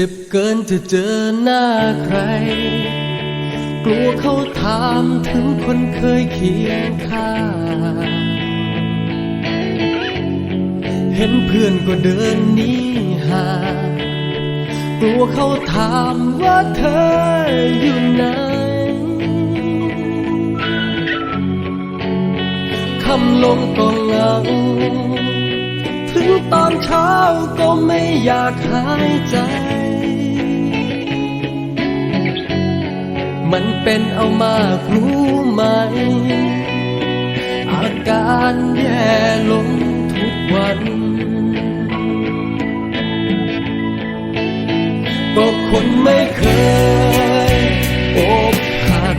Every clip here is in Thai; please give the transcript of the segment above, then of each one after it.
เจ็บเกินจะเจอหน้าใคร กลัวเขาถามถึงคนเคยเคียงข้าง เห็นเพื่อนก็เดินหนีห่างกลัวเขาถามว่าเธออยู่ไหนคำลงก็เหงาถึงตอนเช้าก็ไม่อยากหายใจ มันเป็นเอามากรู้ไหม อาการแย่ลงทุกวัน ก็คนไม่เคยอกหัก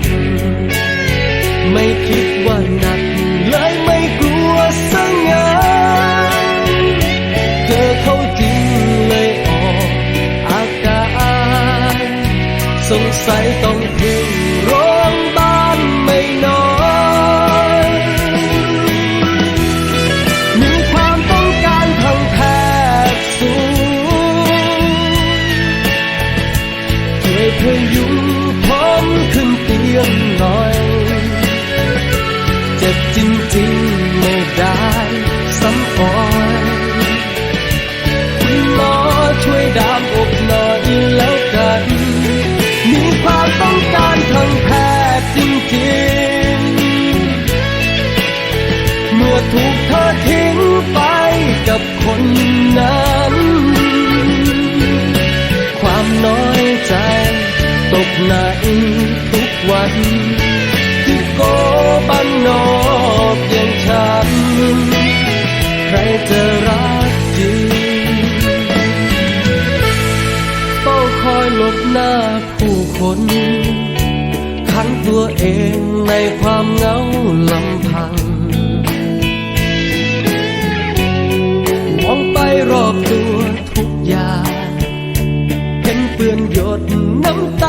ไม่คิดว่าหนักเลยไม่กลัวสังงานเจอเขาจริงเลยออกอาการ สงสัยต้อง จ็บจริงๆไม่ได้ซ้ำอ่อนคุณหมอช่วยดามอกหน่อยแล้วกัน มีความต้องการทางแพทย์จริงๆ เมื่อถูกเธอทิ้งไปกับคนนั้น ความน้อยใจตกในทุกวัน จะรักจริงเฝ้าคอยหลบหน้าผู้คนขังตัวเองในความเหงาลำพังมองไปรอบตัวทุกอย่าง เห็นเปื้อนหยดน้ำตา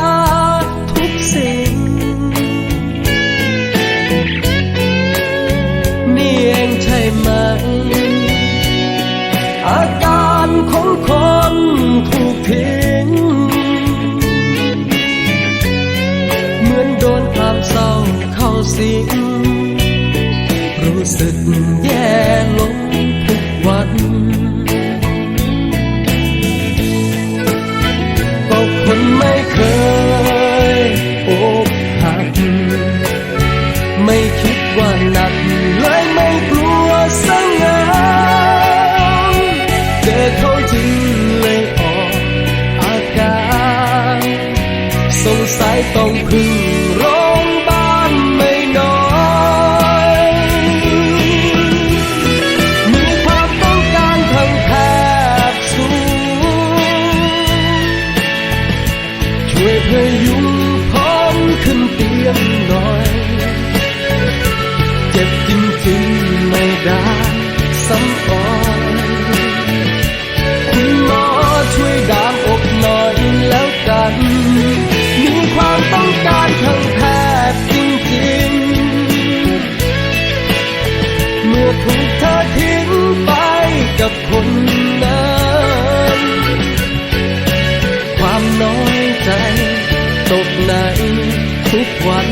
สิงรู้สึกแย่ลงทุกวัน ก็คนไม่เคยอกหัก ไม่คิดว่าหนักเลยไม่กลัวสังงานเจอเขาจริงเลยออกอาการ สงสัยต้องพึ่งโร อถูกเธอทิ้งไปกับคนนั้นความน้อยใจตกในทุกวัน